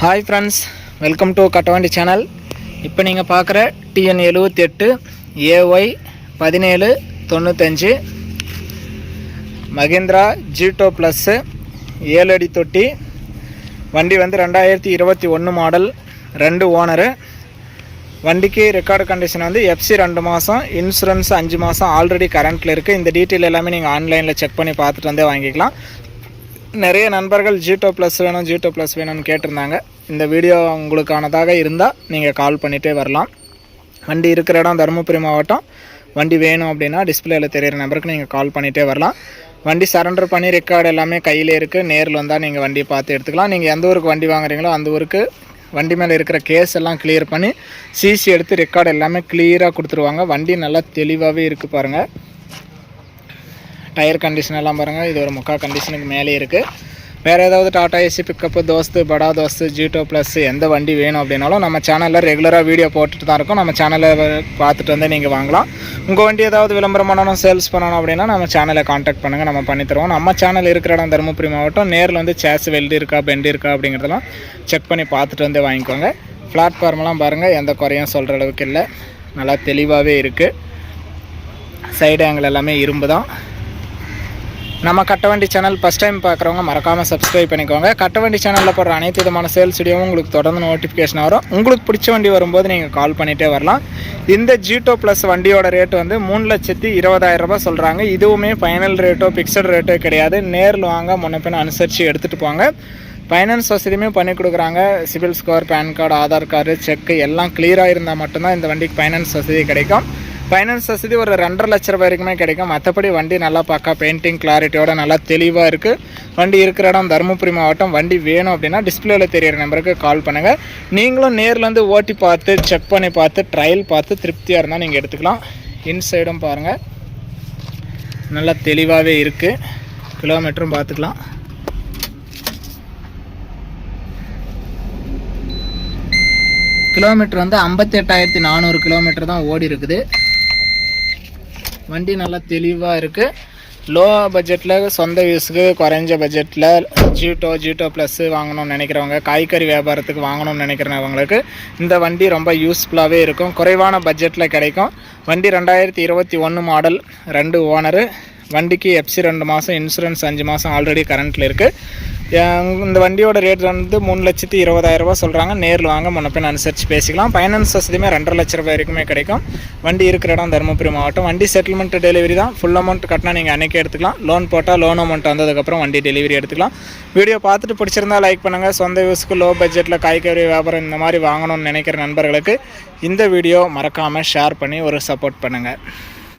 Hi friends welcome to Kattavandi channel இப்போ நீங்கள் பார்க்குற டிஎன் எழுபத்தி எட்டு ஏஒய் பதினேழு தொண்ணூத்தஞ்சு மகேந்திரா ஜீட்டோ ப்ளஸ்ஸு ஏழு அடி தொட்டி வண்டி வந்து ரெண்டாயிரத்தி இருபத்தி ஒன்று மாடல் ரெண்டு ஓனரு வண்டிக்கு ரெக்கார்டு கண்டிஷன் வந்து எஃப்சி ரெண்டு மாதம் இன்சூரன்ஸ் அஞ்சு மாதம் ஆல்ரெடி கரண்ட்டில் இருக்குது இந்த டீட்டெயில் எல்லாமே நீங்கள் ஆன்லைனில் செக் பண்ணி பார்த்துட்டு வந்தே வாங்கிக்கலாம். நிறைய நண்பர்கள் ஜீட்டோ ப்ளஸ் வேணும் ஜீட்டோ ப்ளஸ் வேணும்னு கேட்டிருந்தாங்க. இந்த வீடியோ உங்களுக்கானதாக இருந்தால் நீங்கள் கால் பண்ணிகிட்டே வரலாம். வண்டி இருக்கிற இடம் தருமபுரி மாவட்டம். வண்டி வேணும் அப்படின்னா டிஸ்பிளேயில் தெரியிற நம்பருக்கு நீங்கள் கால் பண்ணிகிட்டே வரலாம். வண்டி சரண்டர் பண்ணி ரெக்கார்டு எல்லாமே கையில் இருக்குது நேரில் வந்தால் நீங்கள் வண்டியை பார்த்து எடுத்துக்கலாம். நீங்கள் எந்த ஊருக்கு வண்டி வாங்குறீங்களோ அந்த ஊருக்கு வண்டி மேலே இருக்கிற கேஸ் எல்லாம் கிளியர் பண்ணி சிசி எடுத்து ரெக்கார்டு எல்லாமே கிளியராக கொடுத்துருவாங்க. வண்டி நல்லா தெளிவாகவே இருக்குது பாருங்கள் டயர் கண்டிஷன் எல்லாம் பாருங்கள் இது ஒரு முக்கால் கண்டிஷனுக்கு மேலே இருக்குது வேறு ஏதாவது டாடா ஏசி பிக்கப்பு தோஸ்து படா தோஸ்து ஜீட்டோ ப்ளஸ் எந்த வண்டி வேணும் அப்படின்னாலும் நம்ம சேனலில் ரெகுலராக வீடியோ போட்டுட்டு தான் இருக்கும். நம்ம சேனலில் பார்த்துட்டு வந்து நீங்கள் வாங்கலாம். உங்கள் வண்டி ஏதாவது விளம்பரம் பண்ணணும் சேல்ஸ் பண்ணணும் அப்படின்னா நம்ம சேனலை காண்டாக்ட் பண்ணுங்கள் நம்ம பண்ணித்தருவோம் நம்ம சேனல் இருக்கிற இடம் தருமபுரி மாவட்டம். நேரில் வந்து சேஸ் வெல்டு இருக்கா பெண்டு இருக்கா அப்படிங்கிறதெல்லாம் செக் பண்ணி பார்த்துட்டு வந்து வாங்கிக்கோங்க. பிளாட்ஃபார்ம்லாம் பாருங்கள் எந்த குறையும் சொல்கிற அளவுக்கு இல்லை. நல்லா தெளிவாகவே இருக்குது சைடு ஆங்கிள் எல்லாமே இரும்பு தான் நம்ம கட்டவண்டி சேனல் ஃபஸ்ட் டைம் பார்க்குறவங்க மறக்காமல் சப்ஸ்கிரைப் பண்ணிக்கோங்க. கட்டவண்டி சேனலில் போடுற அனைத்து விதமான சேல்ஸ் வீடியோவும் உங்களுக்கு தொடர்ந்து நோட்டிஃபிகேஷன் வரும். உங்களுக்கு பிடிச்ச வண்டி வரும்போது நீங்கள் கால் பண்ணிகிட்டே வரலாம். இந்த ஜீட்டோ ப்ளஸ் வண்டியோட ரேட் வந்து மூணு லட்சத்தி இருபதாயிரம் ரூபாய் சொல்கிறாங்க இதுவுமே ஃபைனல் ரேட்டோ ஃபிக்ஸட் ரேட்டோ கிடையாது. நேரில் வாங்க முன்னப்பின் பின்ன அனுசரித்து எடுத்துகிட்டு போங்க. ஃபைனான்ஸ் வசதியுமே பண்ணி கொடுக்குறாங்க. CIBIL score PAN card Aadhaar card check எல்லாம் கிளியராக இருந்தால் மட்டும்தான் இந்த வண்டிக்கு ஃபைனான்ஸ் வசதி கிடைக்கும். ஃபைனான்ஸ் வசதி ஒரு ரெண்டரை லட்ச ரூபாய் வரைக்குமே கிடைக்கும். மற்றபடி வண்டி நல்லா பார்க்க பெயிண்டிங் கிளாரிட்டியோட நல்லா தெளிவாக இருக்குது வண்டி இருக்கிற இடம் தருமபுரி மாவட்டம். வண்டி வேணும் அப்படின்னா டிஸ்பிளேல தெரியிற நம்பருக்கு கால் பண்ணுங்கள் நீங்களும் நேரில் வந்து ஓட்டி பார்த்து செக் பண்ணி பார்த்து ட்ரையல் பார்த்து திருப்தியாக இருந்தால் நீங்கள் எடுத்துக்கலாம். இன்சைடும் பாருங்கள் நல்லா தெளிவாகவே இருக்குது கிலோமீட்டரும் பார்த்துக்கலாம். கிலோமீட்டர் வந்து ஐம்பத்தி எட்டாயிரத்தி நானூறு கிலோமீட்டர் தான் ஓடி இருக்குது வண்டி நல்லா தெளிவாக இருக்குது லோ பட்ஜெட்டில் சொந்த யூஸுக்கு குறைஞ்ச பட்ஜெட்டில் ஜீட்டோ ஜீட்டோ ப்ளஸ்ஸு வாங்கணும்னு நினைக்கிறவங்க காய்கறி வியாபாரத்துக்கு வாங்கணும்னு நினைக்கிறவங்களுக்கு இந்த வண்டி ரொம்ப யூஸ்ஃபுல்லாகவே இருக்கும். குறைவான பட்ஜெட்டில் கிடைக்கும். வண்டி ரெண்டாயிரத்தி இருபத்தி ஒன்று மாடல் ரெண்டு ஓனரு வண்டிக்கு எஃப்சி ரெண்டு மாதம் இன்சூரன்ஸ் அஞ்சு மாதம் ஆல்ரெடி கரண்ட்டில் இருக்குது இந்த வண்டியோட ரேட் வந்து மூணு லட்சத்தி இருபதாயிரரூபா சொல்கிறாங்க நேரில் வாங்க முன்ன பின் அனுசரித்து பேசிக்கலாம். ஃபைனான்ஸ் வசதியுமே ரெண்டரை லட்ச ரூபாய் வரைக்குமே கிடைக்கும். வண்டி இருக்கிற இடம் தருமபுரி மாவட்டம். வண்டி செட்டில்மெண்ட் டெலிவரி தான். ஃபுல் அமௌண்ட் கட்டினா நீங்கள் அன்றைக்கே எடுத்துக்கலாம். லோன் போட்டால் லோன் அமௌண்ட் வந்ததுக்கப்புறம் வண்டி டெலிவரி எடுத்துக்கலாம். வீடியோ பார்த்துட்டு பிடிச்சிருந்தா லைக் பண்ணுங்கள் சொந்த யூஸ்க்கு லோ பட்ஜெட்டில் காய்கறி வியாபாரம் இந்த மாதிரி வாங்கணும்னு நினைக்கிற நண்பர்களுக்கு இந்த வீடியோ மறக்காமல் ஷேர் பண்ணி ஒரு சப்போர்ட் பண்ணுங்கள்